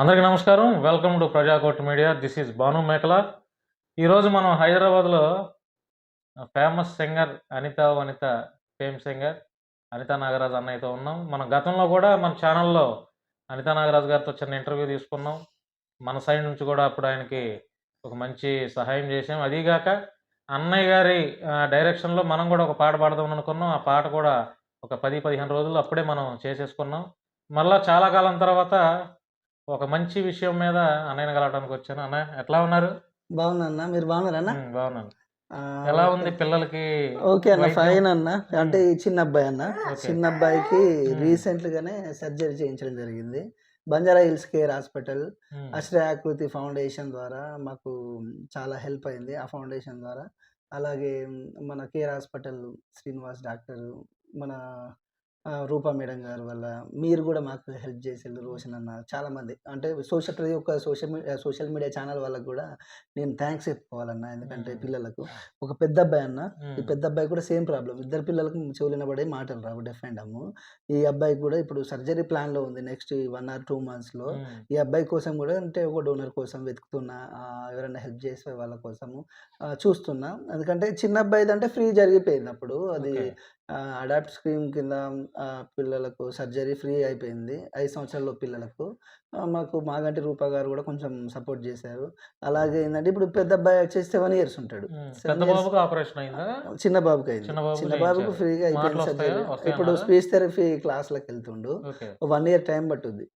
అందరికీ నమస్కారం. Welcome to Prajakot media this is Bhanu Mekala ఈరోజు మనం హైదరాబాద్లో famous singer Anitha Vanitha fame singer Anitha Nagaraj అన్నయ్యతో ఉన్నాం. మనం గతంలో కూడా మన ఛానల్లో అనితా నాగరాజ్ గారితో చిన్న ఇంటర్వ్యూ తీసుకున్నాం. మన సైడ్ నుంచి కూడా అప్పుడు ఆయనకి ఒక మంచి సహాయం చేసాం అదీగాక అన్నయ్య గారి డైరెక్షన్లో మనం కూడా ఒక పాట పాడదాం అనుకున్నాం. ఆ పాట కూడా ఒక పది పదిహేను రోజులు అప్పుడే మనం చేసేసుకున్నాం. మళ్ళా చాలా కాలం తర్వాత ఒక మంచి విషయం మీద అన్నయ్యని కలవడానికి వచ్చాను. అన్న ఎట్లా ఉన్నారు? బాగున్నా అన్న మీరు బాగున్నారన్న బాగున్నాను. ఎలా ఉంది పిల్లలకి ఓకే అన్న? ఫైన్ అన్న. అంటే ఈ చిన్న అబ్బాయి అన్న. చిన్న అబ్బాయికి. రీసెంట్ గానే సర్జరీ చేయించడం జరిగింది. Banjara hills care hospital Ashrayakruthi foundation ద్వారా మాకు చాలా హెల్ప్ అయింది ఆ ఫౌండేషన్ ద్వారా. అలాగే మన కేర్ హాస్పిటల్ శ్రీనివాస్ డాక్టర్ మన రూపా మేడం గారు వల్ల మీరు కూడా మాకు హెల్ప్ చేసారు రోషన్ అన్న చాలా మంది అంటే సోషల్ ప్రతి ఒక్క social media social media channel వాళ్ళకు కూడా నేను థ్యాంక్స్ చెప్పుకోవాలన్న. ఎందుకంటే. పిల్లలకు ఒక పెద్ద అబ్బాయి అన్న ఈ పెద్ద అబ్బాయి కూడా సేమ్ ప్రాబ్లం ఇద్దరు పిల్లలకు చెవులు పడే మాటలు రావు డెఫ్ అండ్ అమ్ము ఈ అబ్బాయి కూడా ఇప్పుడు సర్జరీ ప్లాన్లో ఉంది నెక్స్ట్ వన్ ఆర్ టూ మంత్స్లో. ఈ అబ్బాయి కోసం కూడా అంటే ఒక డోనర్ కోసం వెతుకుతున్నా ఎవరైనా హెల్ప్ చేసే వాళ్ళ కోసము చూస్తున్నా. ఎందుకంటే చిన్న అబ్బాయిది అంటే ఫ్రీ జరిగిపోయింది అప్పుడు. అది. అడాప్ట్ స్కీమ్ కింద పిల్లలకు సర్జరీ ఫ్రీ అయిపోయింది. ఐదు సంవత్సరాల పిల్లలకు. మాకు మాగంటి రూపా గారు కూడా కొంచెం సపోర్ట్ చేశారు. అలాగే ఏంటంటే ఇప్పుడు పెద్ద అబ్బాయి వచ్చేసి సెవెన్ ఇయర్స్ ఉంటాడు. చిన్న బాబుకి అయింది? చిన్న బాబుకి. ఫ్రీగా అయిపోయింది? సర్జరీ. ఇప్పుడు? స్పీచ్ థెరపీ క్లాస్లకు వెళ్తుండు. వన్ ఇయర్ టైం పట్టుద్ది.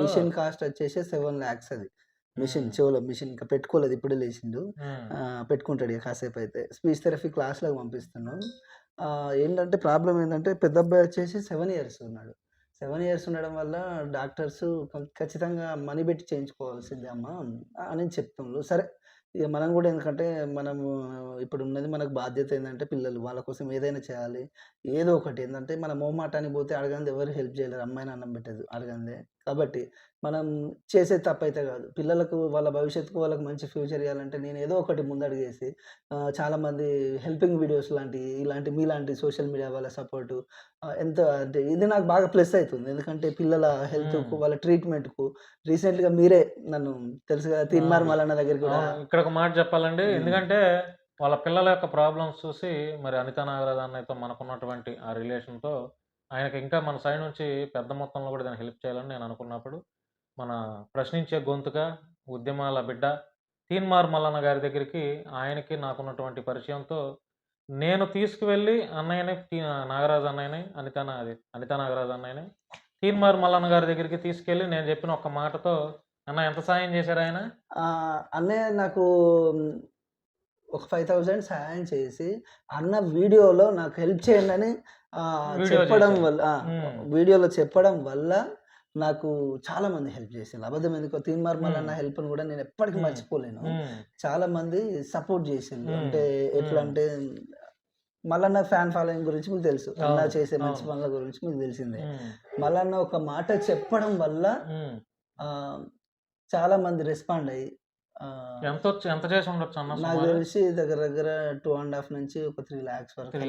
మిషన్ కాస్ట్ వచ్చేసి సెవెన్ ల్యాక్స్ అది. మిషన్ చెవులో మిషన్ ఇంకా పెట్టుకోలేదు. ఇప్పుడే లేచిండు. పెట్టుకుంటాడు ఇక కాసేపు అయితే. స్పీచ్ థెరపీ క్లాస్లకు పంపిస్తున్నాం. ఏంటంటే ప్రాబ్లం ఏంటంటే పెద్ద అబ్బాయి వచ్చేసి సెవెన్ ఇయర్స్ ఉన్నాడు. సెవెన్ ఇయర్స్ ఉండడం వల్ల డాక్టర్స్ ఖచ్చితంగా మనీ పెట్టి చేయించుకోవాల్సిందే అమ్మ అని చెప్తున్నారు సరే ఇక మనం కూడా ఎందుకంటే మనము ఇప్పుడు ఉన్నది మనకు బాధ్యత ఏంటంటే పిల్లలు వాళ్ళ కోసం ఏదైనా చేయాలి. ఏదో ఒకటి. ఏంటంటే మన మోమాటానికి పోతే అడగంది ఎవరు హెల్ప్ చేయలేరు. అమ్మాయిని అన్నం పెట్టదు అడగందే కాబట్టి మనం చేసే తప్పు అయితే కాదు పిల్లలకు వాళ్ళ భవిష్యత్తుకు వాళ్ళకి మంచి ఫ్యూచర్ ఇవ్వాలంటే నేను ఏదో ఒకటి ముందడుగేసి చాలామంది హెల్పింగ్ వీడియోస్ లాంటి ఇలాంటి మీలాంటి సోషల్ మీడియా వాళ్ళ సపోర్టు ఎంత అంటే ఇది నాకు బాగా ప్లస్ అవుతుంది ఎందుకంటే పిల్లల హెల్త్కు. వాళ్ళ ట్రీట్మెంట్కు రీసెంట్గా మీరే నన్ను తెలుసు కదా తీన్మార్ అవును. మల్లన్న దగ్గర కూడా ఇక్కడ ఒక మాట చెప్పాలండి. ఎందుకంటే వాళ్ళ పిల్లల యొక్క ప్రాబ్లమ్స్ చూసి మరి అనితా నాగరాజ్ అన్నయ్యతో మనకున్నటువంటి ఆ రిలేషన్తో ఆయనకి ఇంకా మన సైడ్ నుంచి పెద్ద మొత్తంలో కూడా దాన్ని హెల్ప్ చేయాలని నేను అనుకున్నప్పుడు మన ప్రశ్నించే గొంతుక ఉద్యమాల బిడ్డ తీన్మార్ మల్లన్న గారి దగ్గరికి ఆయనకి నాకున్నటువంటి పరిచయంతో నేను తీసుకువెళ్ళి అన్నయ్యని నాగరాజు నాగరాజ్ అన్నయ్యని అనిత అది అనిత నాగరాజ్ అన్నయ్యని తీన్మార్ మల్లన్న గారి దగ్గరికి తీసుకెళ్ళి నేను చెప్పిన ఒక మాటతో అన్న ఎంత సాయం చేశారు ఆయన? అన్నయ్య నాకు ఒక ఫైవ్ థౌజండ్ సహాయం చేసి అన్న వీడియోలో నాకు హెల్ప్ చేయండి అని చెప్పడం. వల్ల. వీడియోలో చెప్పడం వల్ల నాకు చాలా మంది హెల్ప్ చేసింది అబద్ధం ఎందుకో తీన్మార్ మల్లన్న మ్మ్. హెల్ప్ని కూడా నేను ఎప్పటికీ. మర్చిపోలేను. చాలా మంది సపోర్ట్ మ్మ్. అంటే ఎట్లా. అంటే మల్లన్న ఫ్యాన్ ఫాలోయింగ్ గురించి మీకు తెలుసు అన్న చేసే మంచి. పనుల గురించి మీకు తెలిసిందే. మల్లన్న ఒక మాట చెప్పడం వల్ల చాలా మంది రెస్పాండ్ అయ్యి ఎంత ఎంత చేసి ఉండొచ్చు అన్న నాకు తెలిసి దగ్గర దగ్గర టూ అండ్ హాఫ్ నుంచి ఒక త్రీ ల్యాక్స్ వరకు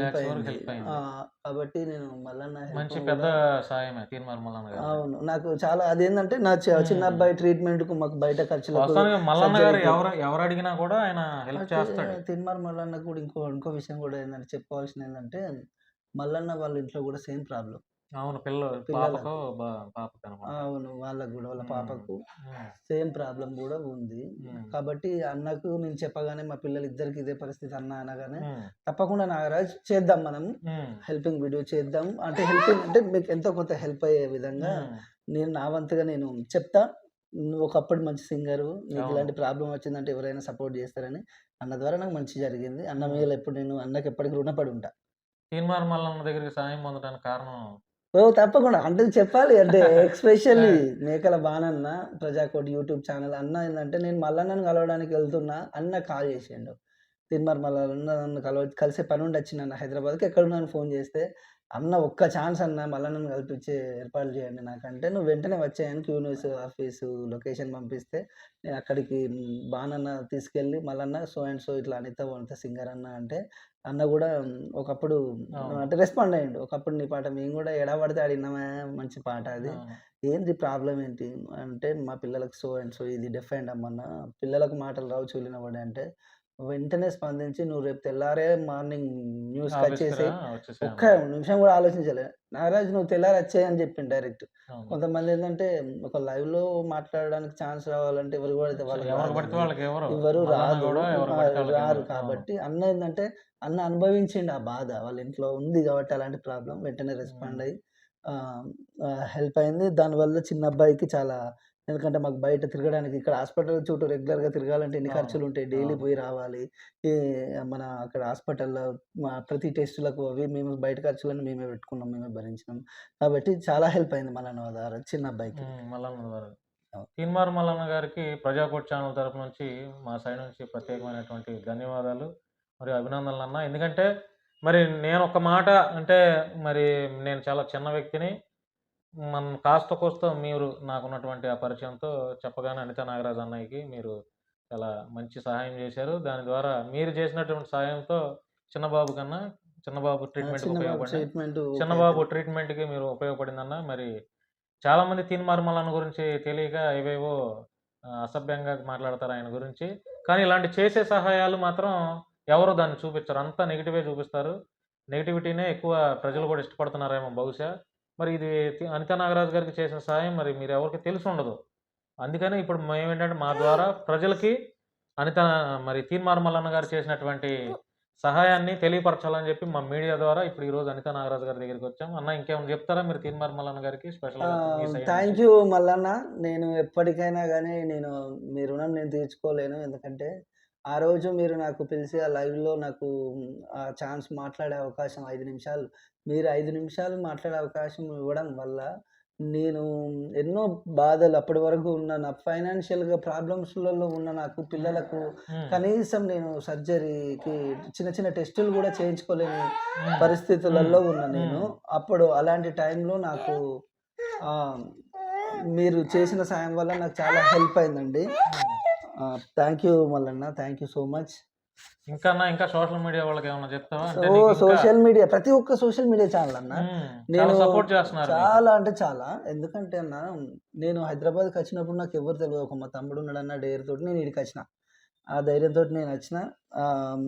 కాబట్టి నేను మల్లన్న మంచి పెద్ద సాయమే తీన్మార్ మల్లన్న గారు అవును. నాకు చాలా అదేంటంటే నా చిన్న. అబ్బాయి ట్రీట్మెంట్కు మాకు బయట వాస్తవానికి మల్లన్న గారు ఎవరు ఎవరు అడిగినా కూడా ఆయన హెల్ప్ చేస్తాడు. తిన్మార్ మల్లన్న కూడా ఇంకో ఇంకో విషయం కూడా ఏంటంటే చెప్పవలసింది ఏంటంటే మల్లన్న వాళ్ళ ఇంట్లో కూడా సేమ్ ప్రాబ్లం అవును పిల్ల పిల్లలకు. పాపకు బా- పాపకు అనమాట అవును వాళ్ళకు కూడా వాళ్ళ. పాపకు. సేమ్ ప్రాబ్లం కూడా ఉంది. కాబట్టి అన్నకు నేను చెప్పగానే మా పిల్లలు ఇద్దరికి ఇదే పరిస్థితి అన్న అనగానే. తప్పకుండా నాగరాజ్ చేద్దాం మనం. హెల్పింగ్ వీడియో చేద్దాం అంటే హెల్పింగ్ అంటే మీకు ఎంతో కొంత హెల్ప్ అయ్యే విధంగా. నేను నా వంతుగా నేను చెప్తా నువ్వు ఒకప్పుడు మంచి సింగరు నీకు. ఇలాంటి ప్రాబ్లం వచ్చిందంటే ఎవరైనా సపోర్ట్ చేస్తారని అన్న ద్వారా నాకు మంచి జరిగింది అన్న మీద ఎప్పుడు నేను అన్నకి ఎప్పటికీ రుణపడి ఉంటా తీన్మార్ మల్లన్న దగ్గరికి సాయం పొందడానికి కారణం ఓ తప్పకుండా. అంటే చెప్పాలి. అంటే ఎక్స్పెషల్లీ మేకల బానన్న ప్రజాకోటి యూట్యూబ్ ఛానల్ అన్న ఏంటంటే నేను మల్లన్నను కలవడానికి వెళ్తున్నా అన్న కాల్ చేసిండు. తిన్మార్ మల్లన్న నన్ను కలవ కలిసే పని ఉండి వచ్చిన అన్న హైదరాబాద్కి. ఎక్కడున్నాను ఫోన్ చేస్తే అన్న ఒక్క ఛాన్స్ అన్న మళ్ళీ నన్ను కల్పించే ఏర్పాట్లు చేయండి నాకంటే. నువ్వు వెంటనే వచ్చాయని క్యూ న్యూస్ ఆఫీసు లొకేషన్ పంపిస్తే నేను అక్కడికి బానన్న తీసుకెళ్ళి మళ్ళన్న సో అండ్ సో ఇట్లా అనిత వంత సింగర్ అన్న అంటే అన్న గూడా ఒకప్పుడు. అంటే రెస్పాండ్ అయ్యిండు. ఒకప్పుడు నీ పాట మేము గూడా ఏడ పడితే ఆడ ఇన్నామే మంచి పాట అది. ఏంది ప్రాబ్లమ్ ఏంటి? అంటే మా పిల్లలకి సో అండ్ సో ఇది డెఫ్ అండ్ డమ్ అన్న. పిల్లలకు మాటలు రావు చెవులిన పడే అంటే వెంటనే స్పందించి నువ్వు రేపు తెల్లారే మార్నింగ్. రా వచ్చేసేయి ఒక్క. నిమిషం గూడా ఆలోచించలే. నాగరాజు నువ్వు తెల్లారి వచ్చేయి అని చెప్పిండు డైరెక్ట్. కొంతమంది ఏందంటే ఒక లైవ్‌లో మాట్లాడడానికి ఛాన్స్ రావాలంటే ఎవరికి పడితే. ఇవ్వరు మల్లన్న రాదు. రారు. కాబట్టి అన్న ఏందంటే అన్న అనుభవించిండు ఆ బాధ. వాళ్ళ ఇంట్లో ఉంది కాబట్టి అలాంటి ప్రాబ్లమ్ వెంటనే రెస్పాండ్. అయ్యి హెల్ప్ అయింది. దానివల్ల చిన్న అబ్బాయికి చాలా ఎందుకంటే మాకు బయట తిరగడానికి ఇక్కడ హాస్పిటల్ చుట్టూ రెగ్యులర్‌గా తిరగాలంటే ఎన్ని అవును. ఖర్చులుంటాయి. డైలీ. పోయి రావాలి. మన అక్కడ హాస్పిటల్‌లో ప్రతి టెస్టులకు అవి మేము బయట ఖర్చులన్నీ మేమే పెట్టుకున్నాం. మేమే భరించినాం. కాబట్టి చాలా హెల్ప్ అయింది మల్లన్న ద్వారా చిన్న అబ్బాయికి. మల్లన్న ద్వారా. తీన్మార్ మల్లన్న గారికి ప్రజాకోట్ ఛానల్ తరపు నుంచి మా సైడ్ నుంచి ప్రత్యేకమైనటువంటి ధన్యవాదాలు. మరియు అభినందనలన్న. ఎందుకంటే మరి నేను ఒక మాట అంటే మరి నేను చాలా చిన్న వ్యక్తిని. మనం కాస్తో కూస్తో మీరు నాకున్నటువంటి ఆ పరిచయంతో చెప్పగానే అనితా నాగరాజు అన్నయ్యకి మీరు చాలా మంచి సహాయం చేశారు. దాని ద్వారా మీరు చేసినటువంటి సహాయంతో చిన్నబాబు కన్నా చిన్నబాబు చిన్నబాబు ఉపయోగపడినాయి. ట్రీట్మెంట్ చిన్నబాబు. ట్రీట్మెంట్‌కి మీరు ఉపయోగపడిందన్న. మరి చాలామంది తీన్మార్ మల్లన్న గురించి తెలియక ఏవేవో అసభ్యంగా మాట్లాడతారు ఆయన గురించి. కానీ ఇలాంటి చేసే సహాయాలు మాత్రం ఎవరు దాన్ని చూపించరు. అంతా నెగెటివే చూపిస్తారు. నెగటివిటీనే ఎక్కువ ప్రజలు కూడా ఇష్టపడుతున్నారేమో బహుశా. మరి ఇది అనితా నాగరాజు గారికి చేసిన సహాయం మరి మీరెవరికీ తెలిసుండదు. అందుకనే ఇప్పుడు మేమేంటంటే మా ద్వారా ప్రజలకి అనిత మరి తీన్మార్ మల్లన్న గారు చేసినటువంటి సహాయాన్ని తెలియపరచాలని చెప్పి మా మీడియా ద్వారా ఇప్పుడు ఈరోజు అనితా నాగరాజు గారి దగ్గరికొచ్చాం. అన్న ఇంకేమైనా చెప్తారా మీరు తీన్మార్ మల్లన్న గారికి థాంక్ నుంచి? యూ మల్లన్న. నేను ఎప్పటికైనా గాని నేను మీ రుణం నేను తీర్చుకోలేను. ఎందుకంటే ఆ రోజు మీరు నాకు పిలిచి ఆ లైవ్‌లో నాకు ఆ ఛాన్స్ మాట్లాడే అవకాశం 5 నిమిషాలు మీరు 5 నిమిషాలు మాట్లాడే అవకాశం ఇవ్వడం వల్ల నేను ఎన్నో బాధలు అప్పటి వరకు ఉన్న నా ఫైనాన్షియల్‌గా ప్రాబ్లమ్స్‌లలో ఉన్న నాకు పిల్లలకు. కనీసం నేను సర్జరీకి చిన్న చిన్న టెస్టులు గూడా చేయించుకోలేని. పరిస్థితులలో ఉన్నా నేను. అప్పుడు అలాంటి టైంలో నాకు మీరు చేసిన సాయం వల్ల నాకు చాలా హెల్ప్ అయిందండి. Thank you Mallanna. Thank you so much. ఇంకా అన్న ఇంకా సోషల్ మీడియా వాళ్ళకేమన్నా చెప్తావా? సో నీకు సోషల్ మీడియా ప్రతి ఒక్క సోషల్ మీడియా ఛానల్ అన్న. నేను సపోర్ట్ చేస్తున్నారు. చాలా అంటే చాలా. ఎందుకంటే అన్న నేను హైదరాబాద్‌కొచ్చినప్పుడు నాకెవ్వరు తెలవదు. ఒక మా తమ్ముడు ఉన్నాడన్న ధైర్యంతోటి నేను ఈడికొచ్చిన. ఆ ధైర్యంతోటి నేనొచ్చిన. ఆహ్,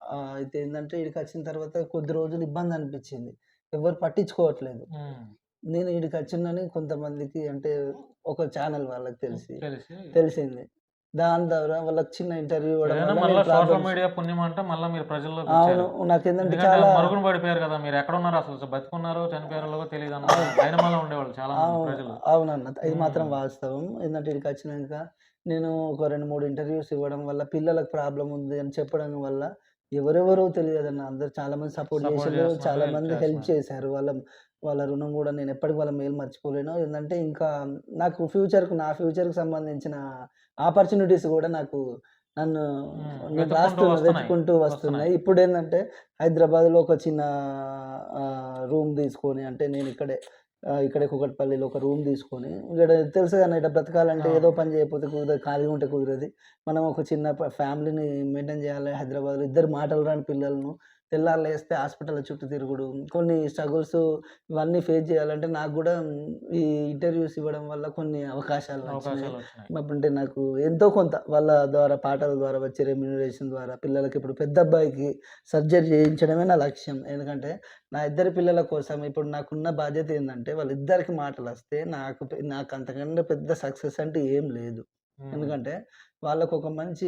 ఆహ్, అయితే ఏందంటే ఈడికొచ్చిన తర్వాత కొద్ది రోజులు ఇబ్బంది అనిపించింది. ఎవ్వరు పట్టించుకోవట్లేదు. నేను ఈడికొచ్చిందని కొంతమందికి అంటే ఒక ఛానల్ వాళ్ళకి తెలిసి తెలిసింది. దాని ద్వారా వాళ్ళకి చిన్న ఇంటర్వ్యూ సోషల్ మీడియా పుణ్యం అంటే మళ్ళా మీరు ప్రజల్లోకి అవును. నాకేందంటే ఎందుకంటే చాలా మరుగున పడిపోయారు కదా! మీరు ఎక్కడున్నారు అసలు బతికున్నారో చనిపోయారో కూడా తెలీదన్న అవును. డైనమాలో ఉండేవాళ్ళు చాలా. ప్రజలు. అవునన్న. ఇది మాత్రం. వాస్తవం. ఏందంటే ఈడికొచ్చినంక నేను ఒక 2, 3 ఇంటర్వ్యూస్ ఇవ్వడం వల్ల పిల్లలకు ప్రాబ్లమ్ ఉంది అని చెప్పడం వల్ల ఎవరెవరో తెలియదన్న అందరూ చాలా మంది సపోర్ట్. చేస్తున్నారు. చాలా మంది హెల్ప్. చేశారు. వాళ్ళ వాళ్ళ రుణం గూడా నేను ఎప్పటికి వాళ్ళ మేలు మర్చిపోలేను. ఏందంటే ఇంకా నాకు ఫ్యూచర్‌కు నా ఫ్యూచర్‌కి సంబంధించిన ఆపర్చునిటీస్ గూడా నాకు నన్ను. నేను వెతుక్కుంటూ రాస్తూ వస్తున్నాయి. వస్తున్నాయి. ఇప్పుడేందంటే హైదరాబాద్‌లో ఒక చిన్న రూమ్ తీసుకొని అంటే నేను ఇక్కడే ఇక్కడే కూకట్పల్లిలో ఒక రూమ్ తీసుకొని ఇక్కడ తెలుసు కదన్న ఇట్లా బ్రతకాలంటే ఏదో. పని చేయకపోతే కుదరదు. ఖాళీగా ఉంటే కుదరదు. మనం ఒక చిన్న ఫ్యామిలీని మెయింటైన్ చేయాలి హైదరాబాద్‌లో. ఇద్దరు మాటలు రాని పిల్లలను తెల్లారి లేస్తే హాస్పిటల్ చుట్టూ తిరుగుడు. కొన్ని స్ట్రగుల్స్ ఇవన్నీ ఫేస్ చేయాలంటే నాకు గూడా ఈ ఇంటర్వ్యూస్ ఇవ్వడం వల్ల కొన్ని అవకాశాలు. అంటే నాకు ఎంతో కొంత వాళ్ళ ద్వారా పాటల ద్వారా వచ్చే రెమ్యూనరేషన్ ద్వారా పిల్లలకి ఇప్పుడు పెద్ద అబ్బాయికి సర్జరీ చేయించడమే నా లక్ష్యం. ఎందుకంటే నా ఇద్దరి పిల్లల కోసం ఇప్పుడు నాకున్న బాధ్యత ఏందంటే వాళ్ళిద్దరికి మాటలొస్తే నాకు పె నాకు అంతకన్నా పెద్ద సక్సెస్ అంటే ఏం లేదు. హ్మ్. ఎందుకంటే వాళ్ళకొక మంచి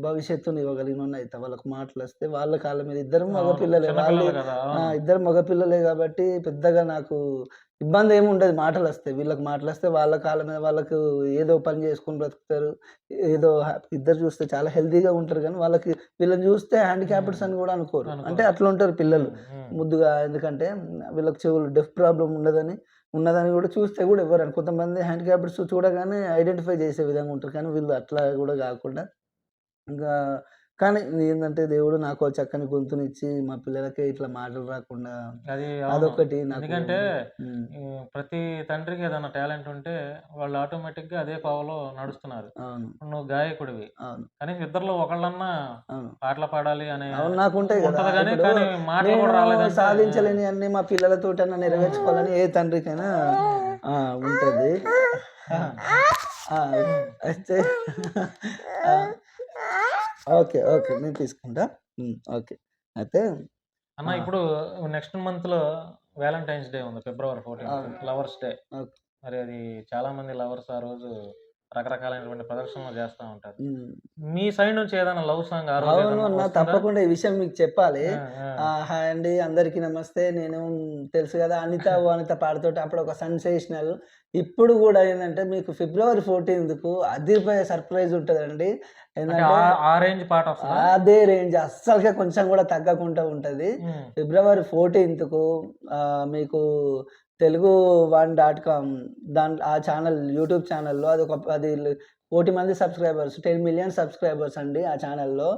భవిష్యత్తుని ఇవ్వగలిగినోడిని అయితా. వాళ్ళకి మాటలొస్తే వాళ్ళ కాళ్ళ మీద ఇద్దరు మగ అవును. పిల్లలే. చిన్న వాళ్ళు. ఇద్దరు మగ పిల్లలే కాబట్టి పెద్దగా నాకు ఇబ్బందేమి ఉండదు మాటలొస్తాయి. వీళ్ళకి మాటలొస్తే వాళ్ళ కాళ్ళ మీద వాళ్ళకు ఏదో పని చేసుకొని బ్రతుకుతారు. ఏదో ఇద్దరు చూస్తే చాలా హెల్తీగా ఉంటారు గానీ వాళ్ళకి వీళ్ళని చూస్తే హ్యాండిక్యాప్డ్స్. అని గూడా అనుకోరు. అంటే అనుకోరు. అట్లుంటారు పిల్లలు. ముద్దుగా ఎందుకంటే వీళ్ళకి చెవులు డెఫ్ ప్రాబ్లమ్ ఉండదని ఉన్నదని గూడా చూస్తే ఎవ్వరు అనుకోరు. కొంతమంది హ్యాండిక్యాప్డ్స్ చూడగానే ఐడెంటిఫై చేసే విధంగా ఉంటారు. కానీ వీళ్ళు అట్లా గూడా గాకుండా ఇంకా కానీ ఏందంటే దేవుడు నాకో చక్కని గొంతునిచ్చి మా పిల్లలకి ఇట్లా మాటలు రాకుండా అది. అదొకటి ఎందుకంటే ప్రతి తండ్రికి ఏదైనా టాలెంట్ ఉంటే వాళ్ళు ఆటోమేటిక్‌గా అదే కోవలో నడుస్తున్నారు. నువ్వు గాయకుడివి. కనీసం ఇద్దరిలో ఒకళ్ళన్నా. పాటలు పాడాలి అనే. నాకుంటాయి గదా! ఉంటది గానీ, ఇప్పుడు కానీ మాటలు నేను కూడా రాలేదంటే సాధించలేనియన్నీ మా పిల్లలతోటన్నా నెరవేర్చుకోవాలని ఏ తండ్రికైనా ఆ! ఉంటది. అయితే! ఓకే. ఓకే. నేను తీసుకుంటా. ఓకే. అయితే అన్న! ఇప్పుడు నెక్స్ట్ మంత్‌లో వాలంటైన్స్ డే ఉంది. ఫిబ్రవరి 14 అవును. Lovers day. ఓకే. మరి అది చాలా మంది లవర్స్ ఆ రోజు రకరకాలైనటువంటి ప్రదర్శనలు చేస్తా ఉంటారు. మీ సైడ్ నుంచి ఏదైనా లవ్ సాంగ్ అవును? తప్పకుండా ఈ విషయం మీకు చెప్పాలి. హాయ్ అండి. అందరికీ నమస్తే. నేను తెలుసు గదా! అనిత అనిత పాడుతోటి అప్పుడు ఒక సెన్సేషనల్. ఇప్పుడు గూడా ఏందంటే మీకు ఫిబ్రవరి 14కు అదిరిపోయే సర్ప్రైజ్ ఉంటదండి. పాట? అదే రేంజ్ అస్సలకే కొంచెం గూడా తగ్గకుండా ఉంటది. ఫిబ్రవరి 14కు ఆహ్, మీకు తెలుగు వన్ డాట్ కామ్ దాంట్లో ఆ ఛానల్ యూట్యూబ్ ఛానల్‌లో అది ఒక అది కోటి మంది సబ్స్క్రైబర్స్ టెన్ మిలియన్ సబ్స్క్రైబర్స్ అండి ఆ ఛానల్‌లో.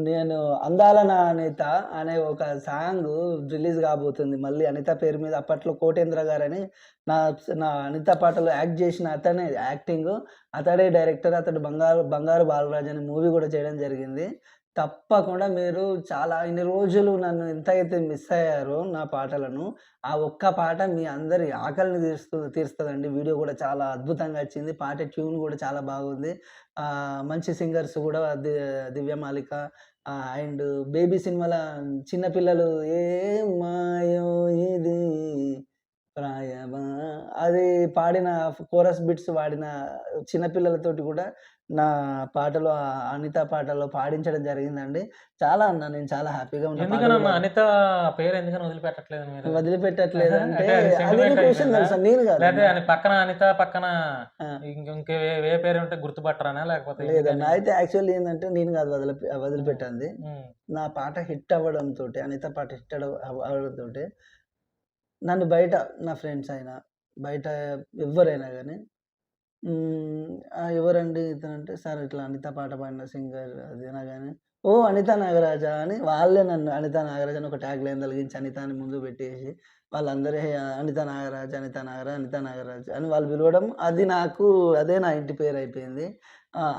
నేను 'అందాల నా అనిత' అనే ఒక సాంగ్ రిలీజ్ కాబోతుంది. మళ్ళీ అనిత పేరు మీద అప్పట్లో కోటేంద్ర గారని నా నా అనిత పాటలో యాక్ట్ చేసిన అతనే యాక్టింగ్ అతడే డైరెక్టర్. అతడు బంగారు 'బంగారు బాలరాజ్ అనే మూవీ కూడా చేయడం జరిగింది. తప్పకుండా మీరు చాలా ఇన్ని రోజులు నన్ను ఎంతైతే మిస్ అయ్యారో నా పాటలను, ఆ ఒక్క పాట మీ అందరి ఆకలిని తీరుస్తూ తీరుస్తుందండి వీడియో కూడా చాలా అద్భుతంగా వచ్చింది. పాట ట్యూన్ కూడా చాలా బాగుంది. మంచి సింగర్స్ కూడా the 'Divya Malika' and 'baby' సినిమాల చిన్నపిల్లలు ఏ మాయో ఇది అది పాడిన కోరస్ బిట్స్ వాడిన చిన్న పిల్లలతోటి గూడా నా పాటలో అనిత పాటలో పాడించడం జరిగిందండి. చాలా అన్న నేను చాలా హ్యాపీగా ఉన్న పాట ఎందుకనన్నా గూడా. అనిత పేరు ఎందుకని వదిలిపెట్టట్లేదు మీరు? వదిలిపెట్టట్లేదంటే అంటే? తెలుసా? నేను. అని పక్కన అనిత పక్కన! ఇంక ఏ పేరు ఉంటే గుర్తుపట్టరానా? లేకపోతే లేదన్న. అయితే యాక్చువల్లీ ఏందంటే నేను కాదు వదిలిపె హ్మ్. వదిలిపెట్టింది. నా పాట హిట్ అవ్వడంతోటి అనిత పాట హిట్ అవ్వ అవ్వడంతోటి నన్ను బయట నా ఫ్రెండ్స్ అయినా, బయట ఎవ్వరైనా కానీ ఎవరండి ఇతను ఎవరండి ఇతనంటే సార్ ఇట్లా అనిత పాట పాడిన సింగర్ అది కానీ ఓ అనిత నాగరాజా అని వాళ్ళే నన్ను అనిత నాగరాజ్ అని ఒక ట్యాగ్ లైన్ తొలగించి అనిత అని ముందు పెట్టేసి వాళ్ళందరూ అనిత నాగరాజ్, అనిత నాగరాజ్, అనిత నాగరాజ్ అని వాళ్ళు పిలవడం అది నాకు అదే నా ఇంటి పేరు అయిపోయింది.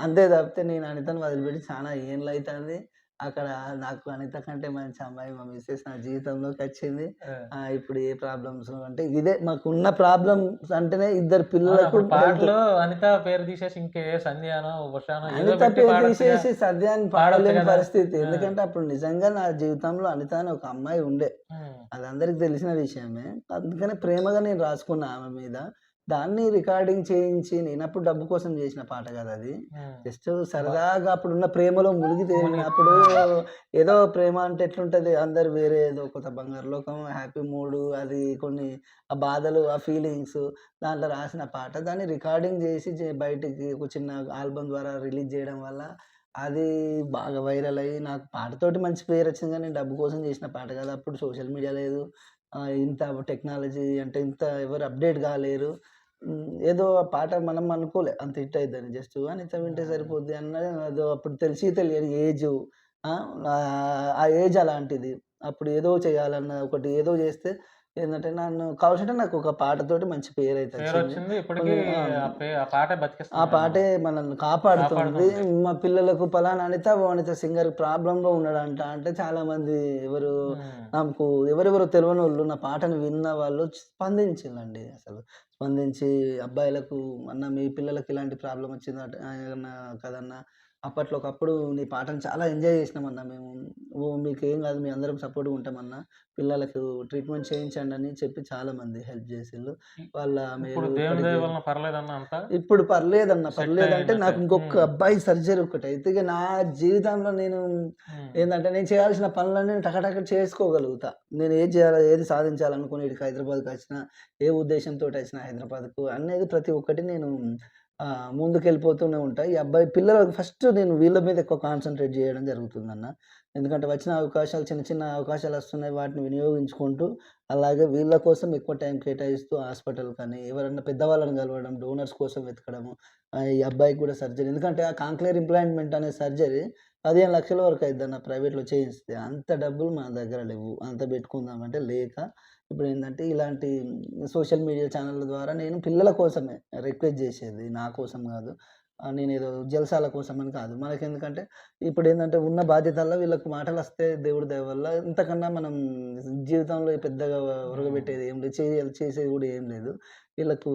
అంతే తప్పితే నేను అనితని వదిలిపెట్టి చానా అవుతుంది అక్కడ నాకు అనిత కంటే మంచి అమ్మాయి మా మిసెస్ నా జీవితంలోకొచ్చింది. ఆ! ఆహ్, ఇప్పుడు ఏ ప్రాబ్లమ్స్ అంటే ఇదే మాకున్న ప్రాబ్లమ్స్ అంటేనే ఇద్దరు. పిల్లలకు పాటలో అనిత పేరు తీసేసి ఇంకే సంధ్యానో, అనిత పేరు. తీసేసి పాడలేని! పరిస్థితి. ఎందుకంటే అప్పుడు నిజంగా నా జీవితంలో అనిత అని ఒక అమ్మాయి ఉండే. అది అందరికి తెలిసిన విషయమే. అందుకనే ప్రేమగా నేను రాసుకున్నా ఆమె మీద. దాన్ని రికార్డింగ్ చేయించి నేనప్పుడు డబ్బు కోసం చేసిన పాట కాదది. హ్మ్. జస్ట్ సరదాగా అప్పుడున్న ప్రేమలో మునిగి హ్మ్. ఏదో ప్రేమ అంటే ఎట్లుంటది అందరు వేరే ఏదో కొత్త బంగారు లోకం, హ్యాపీ మూడు అది కొన్ని ఆ బాధలు, ఆ ఫీలింగ్స్ దాంట్లో రాసిన పాట. దాన్ని రికార్డింగ్ చేసి బయటికి ఒక చిన్న ఆల్బమ్ ద్వారా రిలీజ్ చేయడం వల్ల అది బాగా వైరల్ అయ్యి నాకు పాటతోటి మంచి పేరొచ్చింది గానీ, నేను డబ్బు కోసం చేసిన పాట కాదు. అప్పుడు సోషల్ మీడియా లేదు. ఇంత టెక్నాలజీ అంటే ఇంత ఎవరు అప్‌డేట్ కాలేరు. ఏదో పాట మనం అనుకోలే అంత హిట్ అయిద్దని. జస్ట్ అనిత వింటే. సరిపోద్ది అన్న ఏదో అప్పుడు తెలిసి తెలియని ఏజు. ఆ ఏజ్ అలాంటిది. అప్పుడు ఏదో చేయాలన్న ఒకటి ఏదో చేస్తే ఏందంటే నన్ను కావాల్సింటే నాకు ఒక పాటతోటి మంచి వచ్చింది. ఇప్పటికి కొన్ని ఆ! పాటే ఆ. మనల్ని కాపాడుతుంది. మా పిల్లలకు పలానా అనిత, ఓ అనిత సింగర్ ప్రాబ్లమ్‌లో ఉన్నాడంట. అంటే చాలామంది ఎవరు హ్మ్. నాకు ఎవరెవరో తెలవనోళ్ళు నా పాటను విన్న వాళ్ళు స్పందించిల్లండి అసలు. స్పందించి అబ్బాయిలకు "అన్న మీ పిల్లలకి ఇలాంటి ప్రాబ్లమ్ వచ్చిందట కదన్నా అప్పట్లో ఒకప్పుడు నీ పాటను చాలా ఎంజాయ్ చేసినామన్నా మేము. ఓహ్! మీకేం కాదు మీ అందరం సపోర్ట్‌గా ఉంటామన్నా. పిల్లలకు ట్రీట్మెంట్ చేయించండి" అని చెప్పి చాలామంది హెల్ప్ చేసిల్లు. ఇ వాళ్ళ ఇప్పుడు పర్లేదన్నా అంతా? ఇప్పుడు పర్లేదన్న. సెట్ పర్లేదంటే నాకు. ఇంకొక. అబ్బాయి సర్జరీ ఒకటైతే ఇగ నా జీవితంలో నేను. ఏందంటే నేను చేయాల్సిన పనులన్నీ టకటక చేసుకోగలుగుతా. నేను ఏది చేయాలో, ఏది సాధించాలనుకుని ఈడికి హైదరాబాద్‌కొచ్చినా, ఏ ఉద్దేశంతోటొచ్చినా హైదరాబాద్‌కు అనేది ప్రతి ఒక్కటి నేను ముందుకెళ్ళిపోతూనే ఉంటాయి ఈ అబ్బాయి పిల్లలకు ఫస్ట్ నేను వీళ్ళ మీద ఎక్కువ కాన్సన్ట్రేట్ చేయడం జరుగుతుందన్న. ఎందుకంటే వచ్చిన అవకాశాలు చిన్న చిన్న అవకాశాలు వస్తున్నాయి వాటిని వినియోగించుకుంటూ, అలాగే వీళ్ళ కోసం ఎక్కువ టైం కేటాయిస్తూ హాస్పిటల్ కానీ, ఎవరన్నా పెద్దవాళ్ళని కలవడం, డోనర్స్ కోసం వెతకడము. ఈ అబ్బాయికి కూడా సర్జరీ ఎందుకంటే ఆ కాంక్లియర్ ఇంప్లాంట్‌మెంట్ అనే సర్జరీ పదిహేను లక్షల వరకు అవుతుందన్న ప్రైవేట్‌లో చేయిస్తే. అంత డబ్బులు మన దగ్గర లేవు అంత పెట్టుకుందామంటే లేక ఇప్పుడు ఏంటంటే ఇలాంటి సోషల్ మీడియా ఛానళ్ళ ద్వారా నేను పిల్లల కోసమే రిక్వెస్ట్ చేసేది. నా కోసం కాదు. ఆహ్, నేనేదో జల్సాల కోసమని కాదు. మనకి ఎందుకంటే ఇప్పుడు ఏంటంటే ఉన్న బాధ్యతల్లో వీళ్ళకి మాటలు వస్తే దేవుడి దయ వల్ల ఇంతకన్నా మనం జీవితంలో పెద్దగా ఉరగబెట్టేది ఏం లేదు. చేయాలి చేసేది కూడా ఏం లేదు. వీళ్ళకు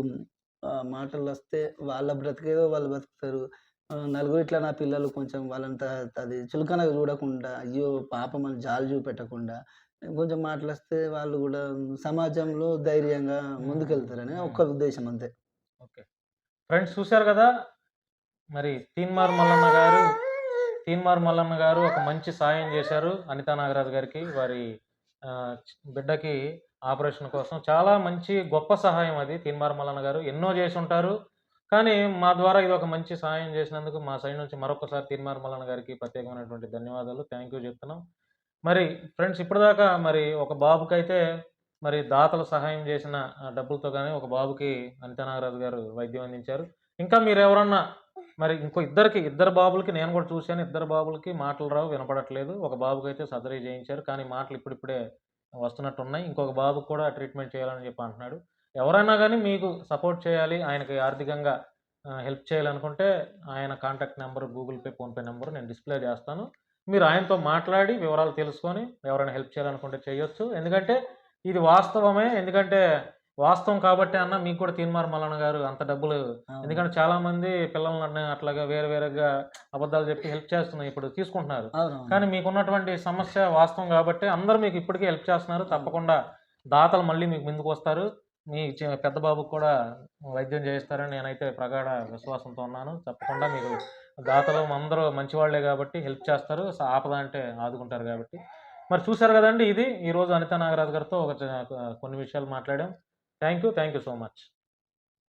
మాటలు వస్తే వాళ్ళ బ్రతికేదో వాళ్ళు బ్రతుకుతారు నలుగురు ఇట్లా నా పిల్లలు కొంచెం వాళ్ళని త అది చులకనగా చూడకుండా, అయ్యో! పాపం అని జాలి చూపెట్టకుండా కొంచెం మాటలొస్తే వాళ్ళు కూడా సమాజంలో ధైర్యంగా ముందుకెళ్తారని ఒక్క ఉద్దేశం అంతే. ఓకే. ఫ్రెండ్స్ చూసారు కదా! మరి తీన్మార్ మల్లన్న గారు, తీన్మార్ మల్లన్న గారు ఒక మంచి సాయం చేశారు అనితా నాగరాజు గారికి. వారి బిడ్డకి ఆపరేషన్ కోసం. చాలా మంచి గొప్ప సహాయం అది తీన్మార్ మల్లన్న గారు. ఎన్నో చేసుంటారు. కానీ మా ద్వారా ఇది ఒక మంచి సహాయం చేసినందుకు మా సైడ్ నుంచి మరొకసారి తీర్మార్ మల్లన్న గారికి ప్రత్యేకమైనటువంటి ధన్యవాదాలు. థ్యాంక్ యూ చెప్తున్నాం. మరి ఫ్రెండ్స్ ఇప్పటిదాకా మరి ఒక బాబుకైతే మరి దాతలు సహాయం చేసిన డబ్బులతో కానీ ఒక బాబుకి అనితా నాగరాజు గారు వైద్యం అందించారు. ఇంకా మీరు ఎవరన్నా మరి ఇంకో ఇద్దరికి ఇద్దరు బాబులకి నేను కూడా చూశాను ఇద్దరు బాబులకి మాటలు రావు, వినపడట్లేదు. ఒక బాబుకైతే సర్జరీ చేయించారు. కానీ మాటలు ఇప్పుడిప్పుడే వస్తున్నట్టున్నాయి. ఇంకొక బాబుకి కూడా ట్రీట్మెంట్ చేయాలని చెప్పి అంటున్నాడు. ఎవరైనా గాని మీకు సపోర్ట్ చేయాలి, ఆయనకి ఆర్థికంగా హెల్ప్ చేయాలనుకుంటే ఆయన contact number, Google pay, PhonePe number నేను డిస్‌ప్లే చేస్తాను. మీరు ఆయనతో మాట్లాడి వివరాలు తెలుసుకొని ఎవరైనా హెల్ప్ చేయాలనుకుంటే చేయొచ్చు. ఎందుకంటే ఇది వాస్తవమే. ఎందుకంటే వాస్తవం కాబట్టే అన్న మీకు కూడా తీన్మార్ మల్లన్న గారు అంత డబ్బులు. ఎందుకంటే చాలామంది పిల్లలని అట్లాగా వేరు వేరుగా అబద్ధాలు చెప్పి హెల్ప్ చేస్తున్నారు. ఇప్పుడు తీసుకుంటున్నారు. కానీ మీకున్నటువంటి సమస్య వాస్తవం కాబట్టి అందరూ మీకు ఇప్పటికే హెల్ప్ చేస్తున్నారు. తప్పకుండా దాతలు మళ్ళీ మీకు ముందుకొస్తారు. మీ పెద్ద బాబుకి కూడా వైద్యం చేయిస్తారని నేనైతే ప్రగాఢ విశ్వాసంతో ఉన్నాను. తప్పకుండా మీరు దాతలు అందరూ మంచివాళ్ళే కాబట్టి హెల్ప్ చేస్తారు. ఆపద అంటే ఆదుకుంటారు కాబట్టి. మరి చూశారు కదండీ! ఇది ఈరోజు అనితా నాగరాజు గారితో ఒక కొన్ని విషయాలు మాట్లాడాం. Thank you. Thank you so much.